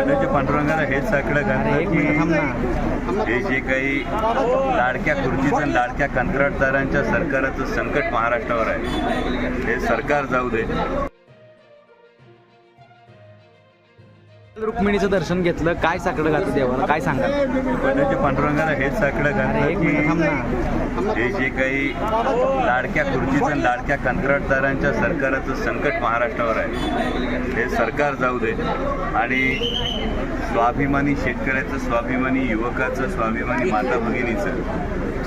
बंडूजी पांडुरंगाला हेच साकडं घातलं की हे जे काही लाडक्या खुर्चीचं आणि लाडक्या कंत्राटदारांच्या सरकाराचं संकट महाराष्ट्रावर आहे. हे सरकार जाऊ दे. रुक्मिणीचं दर्शन घेतलं. काय साकडं घातलं देवाला? काय सांगाल? बंडूजी पांडुरंगाला हेच साकडं घातलं हे जे काही लाडक्या खुर्चीचं आणि लाडक्या कंत्राटदारांच्या सरकाराचं संकट महाराष्ट्रावर आहे. हे सरकार जाऊ दे. आणि स्वाभिमानी शेतकऱ्याचं स्वाभिमानी युवकाचं स्वाभिमानी माता भगिनीचं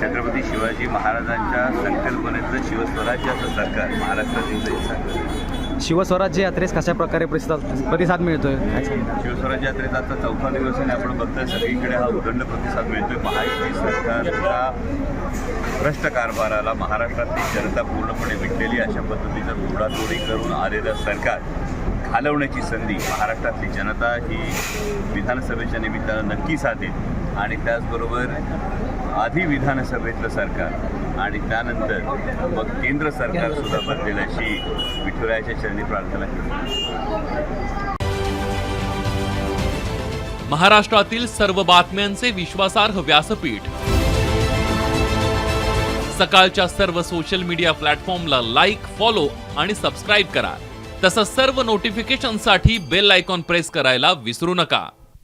छत्रपती शिवाजी महाराजांच्या संकल्पनेचं शिवस्वराज्याचं सरकार महाराष्ट्रातील सरकार. शिवस्वराज्य यात्रेस कशा प्रकारे प्रतिसाद प्रतिसाद मिळतोय? शिवस्वराज्य यात्रेचा आता चौथा दिवस आणि आपण बघतोय सगळीकडे हा उदंड प्रतिसाद मिळतोय. महायुती सरकारच्या भ्रष्ट कारभाराला महाराष्ट्रातली जनता पूर्णपणे विटलेली अशा पद्धतीचा तोडातोडी करून आलेलं सरकार घालवण्याची संधी महाराष्ट्रातली जनता ही विधानसभेच्या निमित्तानं नक्की साधेल. आणि त्याचबरोबर आधी विधानसभेतलं सरकार आणि त्यानंतर मग केंद्र सरकार सुद्धा बदलेल अशी विठुरायाच्या चरणी प्रार्थना केली. महाराष्ट्रातील सर्व बातम्यांचे विश्वासार्ह व्यासपीठ. सकाळच्या सर्व सोशल मीडिया प्लॅटफॉर्मला लाईक फॉलो आणि सबस्क्राईब करा. तसंच सर्व नोटिफिकेशनसाठी बेल आयकॉन प्रेस करायला विसरू नका.